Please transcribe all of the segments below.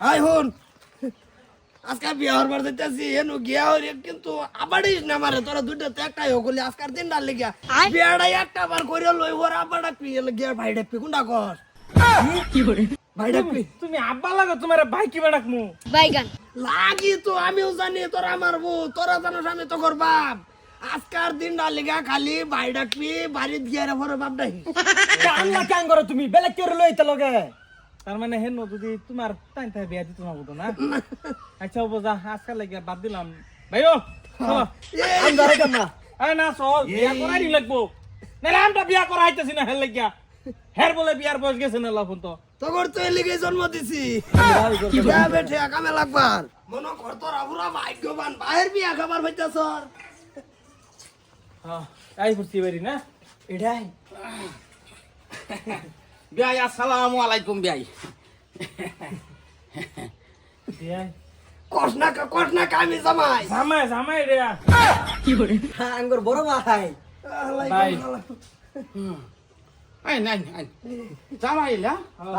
High হুন। আজকাল বিয়া হরবার যাইতেছি হেনু গিয়া হরি কিন্তু আবাড়িস না মারে তোরা দুইটা তো একটাই হকলি আজকাল তিন ডাল লেগিয়া। বিয়াটা একটা বার করে লই ওর আব্বা ডাকবি এলে গিয়া ভাই ডাকবি কোনটা কর ভাই ডাকবি। তুমি আব্বা লাগো তোমার ভাই কি বেড়াক মু বাইগান লাগি তো আমিও জানি তোরা আমার বউ তোরা জানোস আমি তো বাপ। আজকার দিন ডাল লেগা খালি ভাই ডাকবি বাড়িত গিয়া রে বাপ ডাকি কান্না কান করো তুমি? বেলেগ কেউ লইতে লগে। তার মানে হেন যদি তোমার টাইম থাকে বিয়া দিত না বুঝো না? আচ্ছা বোঝা আজকাল লাগে বাদ দিলাম। ভাইও চলো। আমি ধরে কেন আরে না। চল। বিয়া করাই নি লাগবো। নাহলে আমরা বিয়া করা হইতেছি না হের লাগিয়া। হের বলে বিয়ার বয়স গেছে না লাফুন তো। তোর তো এলিগে জন্ম দিছি। বিয়া বেঠে কামে লাগবার। মনে কর তোরা পুরা ভাগ্যবান। বাইরের বিয়া খাবার হইতাছ হ্যাঁ আই ফুরছি বাড়ি না? এটাই। বিয়াই আসসালামু আলাইকুম বিয়াই। কসনা কসনা কামি জামাই। জামাই জামাই রে। আঙ্গুর বড় ভাই। ভাই। আই নাই আই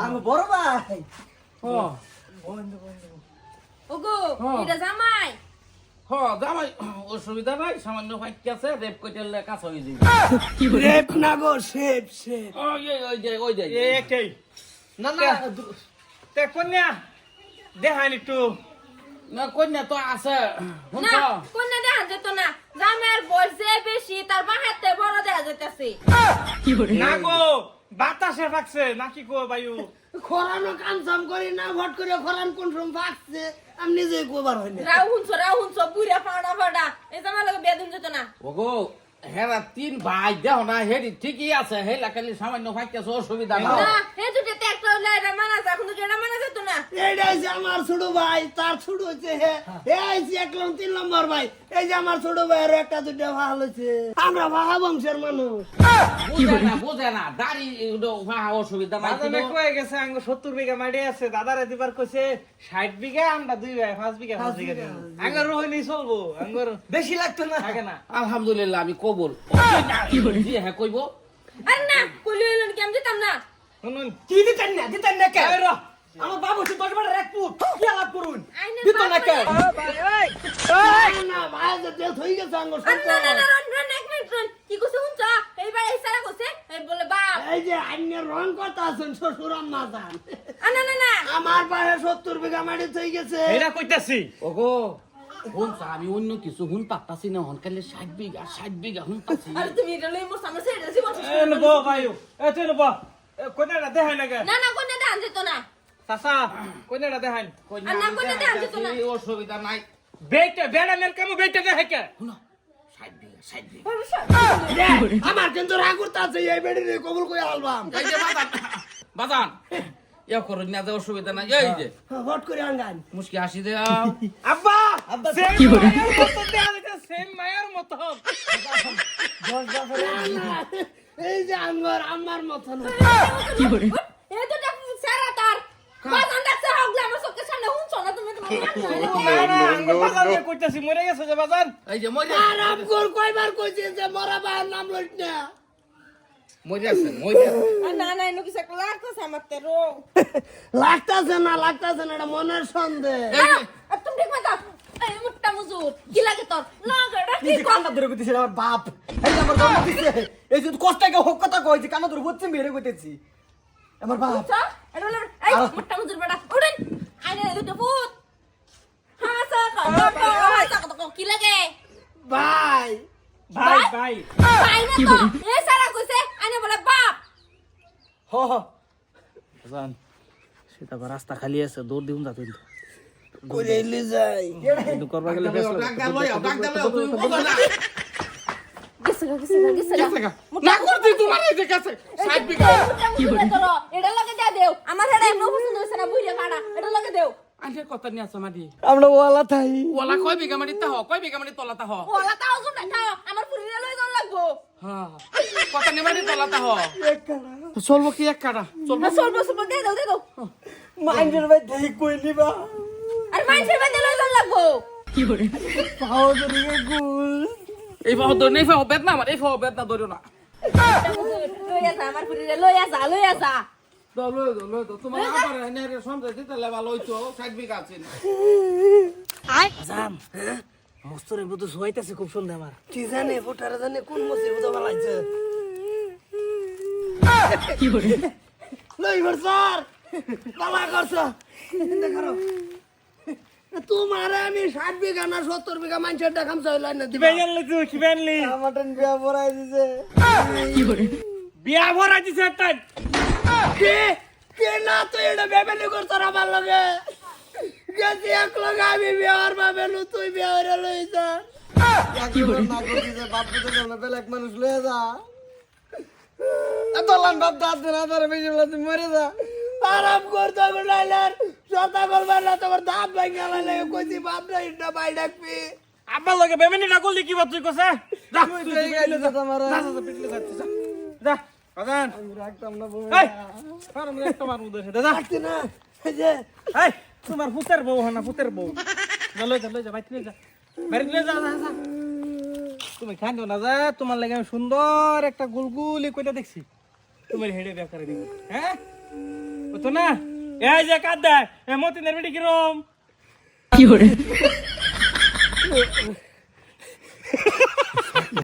আঙ্গুর বড় ভাই। ও। ওগো হ্যাঁ। এটা জামাই। জামাই অসুবিধা নাই সামান্য ফাইকি আছে রেপ হয়ে যাবে। রেপ না গো শেপ শেপ। ওই ওই যে ওই যে এ না না তে কন্যা? দেখান একটু। না কন্যা তো আছে। না যেত না। জামাইয়ের বয়স যে বেশি তার বাহাতে বড় দেখা যেতেছে না গো বাতাসে থাকছে নাকি গো বায়ু? খরানো কানসাম করি না ভট করে খরান কোন সময় ভাগছে আমি নিজেই কোবার হইনি রাও হুনছো রাও হুনছো বুড়া ফাড়া ফাড়া। এই জামা লাগে বেদুন যেত না। ওগো হেরা তিন ভাই দেহ না হেরি ঠিকই আছে হে লাকালি সামান্য ফাইকি আছে অসুবিধা না না হে দুটো একটা এটা মানা যায় এখন এটা মানা যেত না? এইটা হচ্ছে আমার ছোট ভাই তার ছোট হচ্ছে হে। হে আইছি এক লং তিন নম্বর ভাই। এই যে আমার ছোট ভাইয়ের একটা দুটা ভালো হয়েছে আমরা ভাহা বংশের মানুষ। বুঝে না বুঝে না। দাড়ি ভাঙা অসুবিধা নাই বাজারে কয়ে গেছে আঙ্গ সত্তর বিঘা মাটি আছে। দাদারে দিবার কইছে ষাট বিঘা আমরা দুই ভাই পাঁচ বিঘা পাঁচ বিঘা আঙ্গর রোহিনী চলবো। আঙ্গর বেশি লাগতো না। থাকে না। আলহামদুলিল্লাহ আমি কবুল। জি হ্যাঁ কইব। আরে না কইলে হইল কি আমি যেতাম না। শুনুন। কি দিতেন না? দিতেন না কে র। আমার বাবু সে দশ বারের এক পুত। কি আলাপ করুন? দিত না কে না ভাই যে দেশ গেছে আঙ্গুর না না না রন রন এক মিনিট রন। কি কইছে হুনছ এইবার এই সারা কইছে এই বলে বাপ। এই যে আইনের রং কথা আছেন শ্বশুর আম্মা যান না না না। আমার পায়ে বিঘা মাটি হয়ে গেছে। কইতাছি। ওগো আমি অন্য কিছু হুন পাত্তাছি না হনকালে ষাট বিঘা ষাট বিঘা হুন পাচ্ছি আরে তুমি এটা লই মোর সামনে সেটা জীবন এ করে নব এ তুই নব কোনটা দেখাই না গে। না না কোন দেখা যেত না। চাচা কোনটা দেখাই। না আমি দেখান যেত না। অসুবিধা নাই। বেটা বেড়া বেটা কে? আমার কিন্তু আছে এই বেড়ি কবুল করে আলবাম এই বাজান বাজান। ইয়া করুন না যে অসুবিধা নাই। এই যে। ভট করে আঙ্গান মুশকি হাসি দেও। আব্বা আব্বা, সেম মায়ের মতো মায়ের মতো এই যে আঙ্গর আমার মতন। এই তো দেখ সারা তার। বাজান ডাকছে হগলা আমার চোখের সামনে হুনছ না তুমি? তোমার না না আমি বাজার কইতাছি মরে গেছে যে বাজার এই যে মজা আর আমগর কয়বার কইছে যে মরা ভাইয়ের নাম লইট না। মজা আছে না না এনো কিছু একটা লাগতেছে আমার তে লাগতাছে না লাগতাছে না এটা মনের সন্দেহ এই যে আর তুমি ঠিক মতো এই মুট্টা মুজুর কি লাগে তোর লাগা এই যে কান্না ধরে কইতেছে আমার বাপ। এই আমার জন্ম দিছে এই যে কষ্ট কে হোক কথা কইছে কান্না ধরে বলছে মেরে কইতেছি। আমার বাপ। এটা হলো এই মুট্টা মুজুর বেটা উড়েন আইনে দুটো ফুট স্যার কত কি লাগে? ভাই ভাই ভাই ভাই। না তো। এই সারা কইছে আইনে বলে বাপ। হ সেটা রাস্তা খালি আছে দৌড় দিউন যা তুই কইলে যাই। কিন্তু করবা গেলে ডাক ডাক না। না করতে তোমার এই যে কাছে এটা লাগে দেও। আমার হেডা এমন পছন্দ হইছে না বুইরে ফাড়া এটা লাগে দেও। আন্টি কত নিয়ে আছে মাটি। আমরা ওয়ালা থাই। ওলা কয় বিঘা মাটি তা হ কয় বিঘা মাটি তলাতা হ ওলা তাও জুম না আমার পুরিরে লই যাওয়া লাগবো। হ্যাঁ কত নিয়ে মাটি তলাতা হ চলবো কি এক কাটা চলবো। সলবো দে দাও দে দাও। মাইন্ডের ভাই দেই কই নিবা? আর মাইন্সের বাদে যাওয়া লাগবো। পাও ধরে গুল। এই ফাও ধরে নেই ফাও বেদ না আমার এই ফাও বেদ না ধরো না। লই আসা আমার পুরিরে লই আসা লই আসা। তো লই তো তোমার আবার এনে রে সমঝাই দিতে লে ভালো হইতো ষাট বিঘা আছে জাম মস্তরে বুধ শুয়াইতেছে খুব সুন্দর আমার। কি জানে ফুটারে জানে কোন বালাইছে লই স্যার। বাবা করছ দেখারো তোমার আমি ষাট বিঘা না সত্তর বিঘা মানুষের দেখাম চাইল না দিবা। তুই? কি আমাটন বিয়া পড়াই দিছে। বিয়া ভরা দিছে একটা। কে? কে না তুই এটা বেবেলি করছ আমার লগে? গেছি এক লগে আমি বিয়ার ভাবেলু তুই বিয়ারে লই যা। কি করে? না করছি বাপ দিতে যাও না বেলেগ মানুষ লয়ে যা। এত লান বাপ দাঁত আদারে বেশি মরে যা। আরাম করতে গুলাইলার সতা করবার না তোমার দাঁত ভাঙা লাইলে কইছি বাপ না ইটা বাই ডাকবি আব্বা লগে বেমেনি না করলি কি বাত তুই কসে যা তুই যা আমার যা, যা, পিটলে যা। যা, বাজান। রাখতাম না বউ এই, আর আমি একটা যা। না এই যে এই, তোমার পুতের বউ হনা পুতের বউ যা লই যা লই যা বাইতে যা যা যা যা তুমি খান্দিও না যা তোমার লাগে আমি সুন্দর একটা গুলগুলি কইটা দেখছি তোমার হেডে বিয়া করে দিব হ্যাঁ বুঝছ না এই যে কাদ দেয় এ মতিনের বেটি কিরম